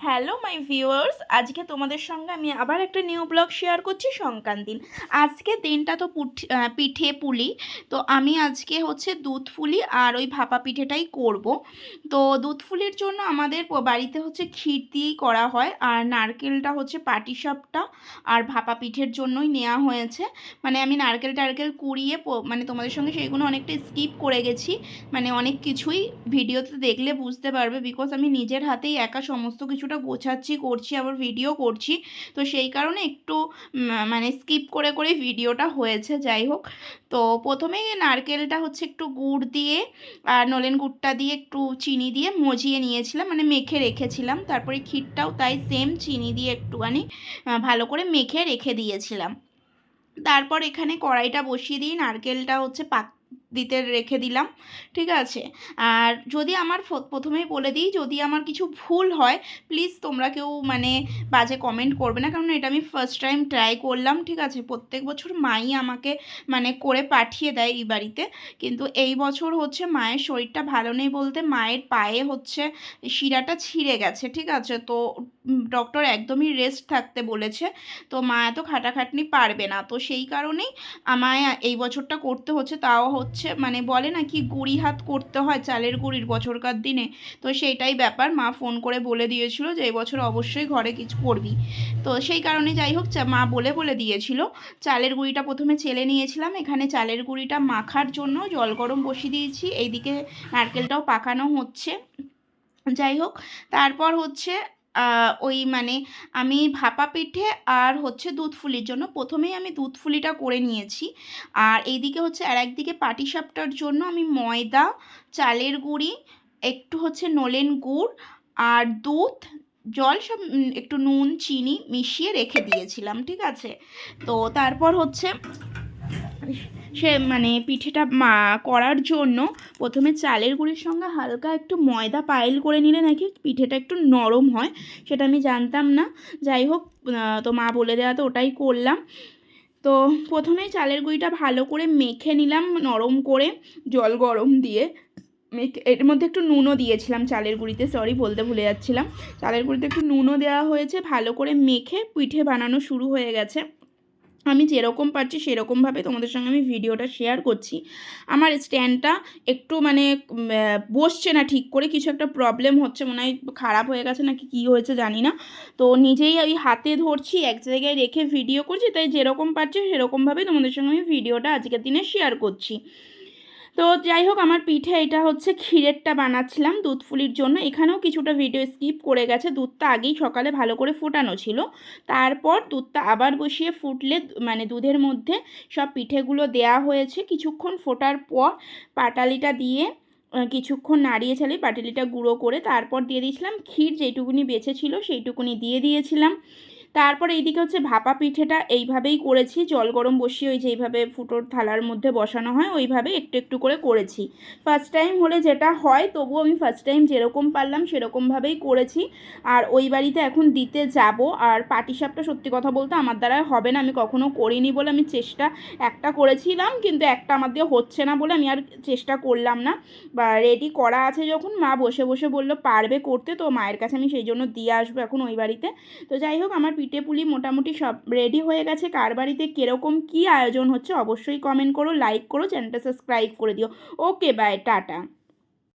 Hello my viewers আজকে তোমাদের সঙ্গে আমি আবার একটা নিউ ব্লগ শেয়ার করছি সংক্রান্তির আজকে দিনটা তো পুঠ- পুলি। তো আমি আজকে হচ্ছে দুধ ফুলি আর ওই ভাপা পিঠেটাই করব। তো দুধ ফুলির জন্য আমাদের বাড়িতে হচ্ছে ক্ষীর দিয়েই করা হয় আর নারকেলটা হচ্ছে পাটিসাপটা আর ভাপা পিঠের জন্যই নেওয়া হয়েছে। মানে আমি নারকেল টারকেল কুড়িয়ে মানে তোমাদের সঙ্গে সেইগুলো অনেকটা স্কিপ করে গেছি। মানে অনেক কিছুই ভিডিওতে দেখলে বুঝতে পারবে বিকজ আমি নিজের হাতেই একা সমস্ত কিছুটা গোছাচ্ছি, করছি, আবার ভিডিও করছি। তো সেই কারণে একটু মানে স্কিপ করে করে ভিডিওটা হয়েছে, যাই হোক। তো প্রথমেই নারকেলটা হচ্ছে একটু গুড় দিয়ে, আর নলেন গুড়টা দিয়ে একটু চিনি দিয়ে মজিয়ে নিয়েছিলাম মানে মেখে রেখেছিলাম। তারপরে ক্ষীরটাও তাই সেম চিনি দিয়ে একটুখানি ভালো করে মেখে রেখে দিয়েছিলাম। তারপর এখানে কড়াইটা বসিয়ে দিয়ে নারকেলটা হচ্ছে পাক দিতে রেখে দিলাম, ঠিক আছে? আর যদি আমার প্রথমেই বলে দিই, যদি আমার কিছু ভুল হয় প্লিজ তোমরা কেউ মানে বাজে কমেন্ট করবে না, কারণ এটা আমি ফার্স্ট টাইম ট্রাই করলাম, ঠিক আছে? প্রত্যেক বছর মাই আমাকে মানে করে পাঠিয়ে দেয় এই বাড়িতে, কিন্তু এই বছর হচ্ছে মায়ের শরীরটা ভালো নেই বলতে মায়ের পায়ে হচ্ছে শিরাটা ছিঁড়ে গেছে, ঠিক আছে? তো ডক্টর একদমই রেস্ট থাকতে বলেছে। তো মা এত খাটাখাটনি পারবে না। তো সেই কারণেই আমায় এই বছরটা করতে হচ্ছে। তাও হচ্ছে মানে বলে না কি গুড়ি হাত করতে হয় চালের গুড়ির বছরকার দিনে। তো সেইটাই ব্যাপার। মা ফোন করে বলে দিয়েছিল যে এই বছর অবশ্যই ঘরে কিছু করবি। তো সেই কারণে যাই হোক মা বলে বলে দিয়েছিল। চালের গুঁড়িটা প্রথমে চেলে নিয়েছিলাম। এখানে চালের গুঁড়িটা মাখার জন্য জল গরম বসিয়ে দিয়েছি। এইদিকে নারকেলটাও পাকানো হচ্ছে। যাই হোক, তারপর হচ্ছে ওই মানে আমি ভাপা পিঠে আর হচ্ছে দুধ ফুলির জন্য প্রথমেই আমি দুধ ফুলিটা করে নিয়েছি। আর এইদিকে হচ্ছে আর একদিকে পাটিসাপটার জন্য আমি ময়দা, চালের গুঁড়ি, একটু হচ্ছে নলেন গুড় আর দুধ, জল সব একটু নুন, চিনি মিশিয়ে রেখে দিয়েছিলাম, ঠিক আছে? তো তারপর হচ্ছে সে মানে পিঠেটা মা করার জন্য প্রথমে চালের গুঁড়ির সঙ্গে হালকা একটু ময়দা পাইল করে নিলে নাকি পিঠেটা একটু নরম হয়, সেটা আমি জানতাম না। যাই হোক তো মা বলে দেওয়া তো ওটাই করলাম। তো প্রথমেই চালের গুঁড়িটা ভালো করে মেখে নিলাম নরম করে, জল গরম দিয়ে। মেখে, এর মধ্যে একটু নুনও দিয়েছিলাম চালের গুঁড়িতে সরি বলতে ভুলে যাচ্ছিলাম। চালের গুঁড়িতে একটু নুনও দেওয়া হয়েছে, ভালো করে মেখে পিঠে বানানো শুরু হয়ে গেছে। আমি যেরকম পারছি সেরকমভাবে তোমাদের সঙ্গে আমি ভিডিওটা শেয়ার করছি। আমার স্ট্যান্ডটা একটু মানে বসছে না ঠিক করে, কিছু একটা প্রবলেম হচ্ছে, মনে হয় খারাপ হয়ে গেছে নাকি কি হয়েছে জানি না। তো নিজেই ওই হাতে ধরছি, এক জায়গায় রেখে ভিডিও করছি, তাই যেরকম পারছি সেরকমভাবেই তোমাদের সঙ্গে আমি ভিডিওটা আজকের দিনে শেয়ার করছি। তো যাই হোক, আমার পিঠে এটা হচ্ছে ক্ষীরেরটা বানাচ্ছিলাম দুধ ফুলির জন্য। এখানেও কিছুটা ভিডিও স্কিপ করে গেছে। দুধটা আগেই সকালে ভালো করে ফোটানো ছিল। তারপর দুধটা আবার বসিয়ে ফুটলে মানে দুধের মধ্যে সব পিঠেগুলো দেয়া হয়েছে। কিছুক্ষণ ফোটার পর পাটালিটা দিয়ে কিছুক্ষণ নাড়িয়ে ছাড়িয়ে পাটালিটা গুঁড়ো করে তারপর দিয়ে দিয়েছিলাম। ক্ষীর যেটুকুনি বেঁচে ছিল সেইটুকুনি দিয়ে দিয়েছিলাম। তারপর এইদিকে হচ্ছে ভাপা পিঠেটা এইভাবেই করেছি। জল গরম বসিয়ে ওই যেইভাবে ফুটোর থালার মধ্যে বসানো হয়, ওইভাবে একটু একটু করে করেছি। ফার্স্ট টাইম হলে যেটা হয়, তবুও আমি ফার্স্ট টাইম যেরকম পারলাম সেরকমভাবেই করেছি। আর ওই বাড়িতে এখন দিতে যাব। আর পাটিসাপটা সত্যি কথা বলতে আমার দ্বারা হবে না, আমি কখনো করিনি বলে আমি চেষ্টা একটা করেছিলাম, কিন্তু একটা আমার দিয়ে হচ্ছে না বলে আমি আর চেষ্টা করলাম না। বা রেডি করা আছে যখন, মা বসে বসে বলল, পারবে করতে? তো মায়ের কাছে আমি সেই জন্য দিয়ে আসব এখন ওই বাড়িতে। তো যাই হোক, আমার পিঠে পুলি মোটামুটি সব রেডি হয়ে গেছে। কার বাড়িতে কীরকম কী আয়োজন হচ্ছে অবশ্যই কমেন্ট করো লাইক করো চ্যানেলটা সাবস্ক্রাইব করে দিও। Okay bye tata.